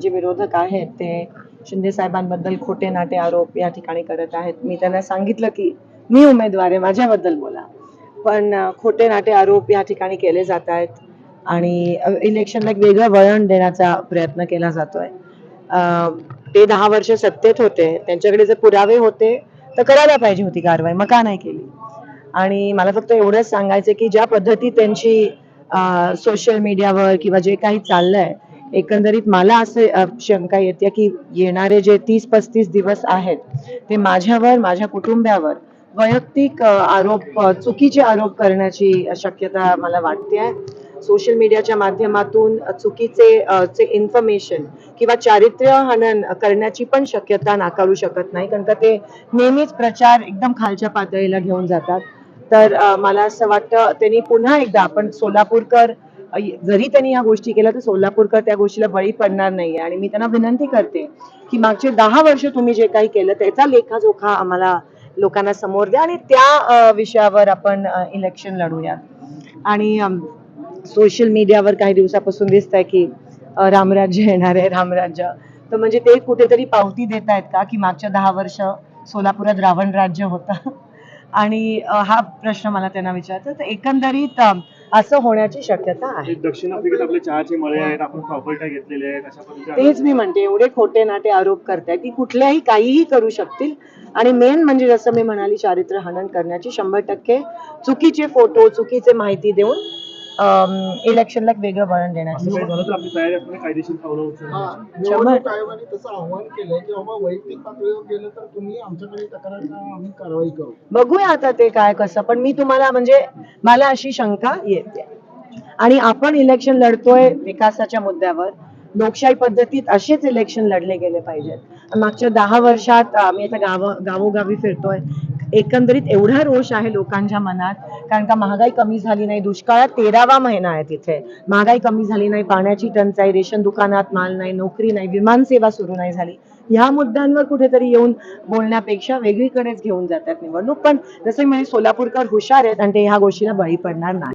जे विरोधक आहेत ते शिंदे साहेबांबद्दल खोटे नाटे आरोप या ठिकाणी करत आहेत. मी त्यांना सांगितलं की मी उमेदवार आहे माझ्याबद्दल बोला. पण खोटे नाटे आरोप या ठिकाणी केले जात आहेत आणि इलेक्शनला एक वेगळं वळण देण्याचा प्रयत्न केला जातोय. ते दहा वर्ष सत्तेत होते. त्यांच्याकडे जर पुरावे होते तर करायला पाहिजे होती कारवाई मग का नाही केली. आणि मला फक्त एवढंच सांगायचं की ज्या पद्धती त्यांची सोशल मीडियावर किंवा जे काही चाललंय एकंदरीत मला असं शंका येते की येणारे जे तीस पस्तीस दिवस आहेत ते माझ्यावर माझ्या कुटुंबावर वैयक्तिक आरोप चुकीचे आरोप करण्याची शक्यता मला वाटते आहे. सोशल मीडियाच्या माध्यमातून चुकीचे चे इन्फॉर्मेशन किंवा चारित्र्य हनन करण्याची पण शक्यता नाकारू शकत नाही कारण का ते नेहमीच प्रचार एकदम खालच्या पातळीला घेऊन जातात. तर मला असं वाटतं त्यांनी पुन्हा एकदा आपण सोलापूरकर जरी त्यांनी या गोष्टी केल्या तर सोलापूरकर त्या गोष्टीला बळी पडणार नाही आणि मी त्यांना विनंती करते की मागचे दहा वर्ष तुम्ही जे काही केलं त्याचा लेखाजोखा आम्हाला लोकांना समोर द्या आणि त्या विषयावर आपण इलेक्शन लढूया. आणि सोशल मीडियावर काही दिवसापासून दिसत आहे की रामराज्य येणार आहे रामराज्य. तर म्हणजे ते कुठेतरी पावती देत आहेत का की मागच्या दहा वर्ष सोलापुरात रावण राज्य होतं? आणि हा प्रश्न मला त्यांना विचारायचा तर एकंदरीत असं होण्याची शक्यता आहे. दक्षिण आफ्रिकेत आपले चहाचे मळे आहेत आपण प्रॉपर्ट्या घेतलेल्या आहेत अशा तेच मी म्हणते एवढे खोटे नाटे आरोप करतायत की कुठल्याही काहीही करू शकतील. आणि मेन म्हणजे जसं मी म्हणाली चारित्र्य हनन करण्याची शंभर टक्के चुकीचे फोटो चुकीचे माहिती देऊन इलेक्शनला वेगळं वळण देण्याची काही झालं तर आपली तयारी असताना कायदेशीर पावलं उचलण्याची. हा, निवडणूक आयोगाने तसं आव्हान केलंय की बाबा वैयक्तिक पातळीवर गेलं तर तुम्ही आमच्याकडे तक्रार करा आम्ही कारवाई करू? बघूया आता ते काय कसं पण मी तुम्हाला म्हणजे मला अशी शंका येते. आणि आपण इलेक्शन लढतोय विकासाच्या मुद्द्यावर लोकशाही पद्धतीत असेच इलेक्शन लढले गेले पाहिजेत. मागच्या दहा वर्षात आम्ही आता गाव गावोगावी फिरतोय. एकंदरीत एवढा रोष आहे लोकांच्या मनात कारण का महागाई कमी झाली नाही दुष्काळात तेरावा महिना आहे तिथे. महागाई कमी झाली नाही पाण्याची टंचाई रेशन दुकानात माल नाही नोकरी नाही विमान सेवा सुरू नाही झाली. ह्या मुद्द्यांवर कुठेतरी येऊन बोलण्यापेक्षा वेगळीकडेच घेऊन जातात निवडणूक. पण जसं म्हणजे सोलापूरकर हुशार आहेत आणि ते ह्या गोष्टीला बळी पडणार नाही.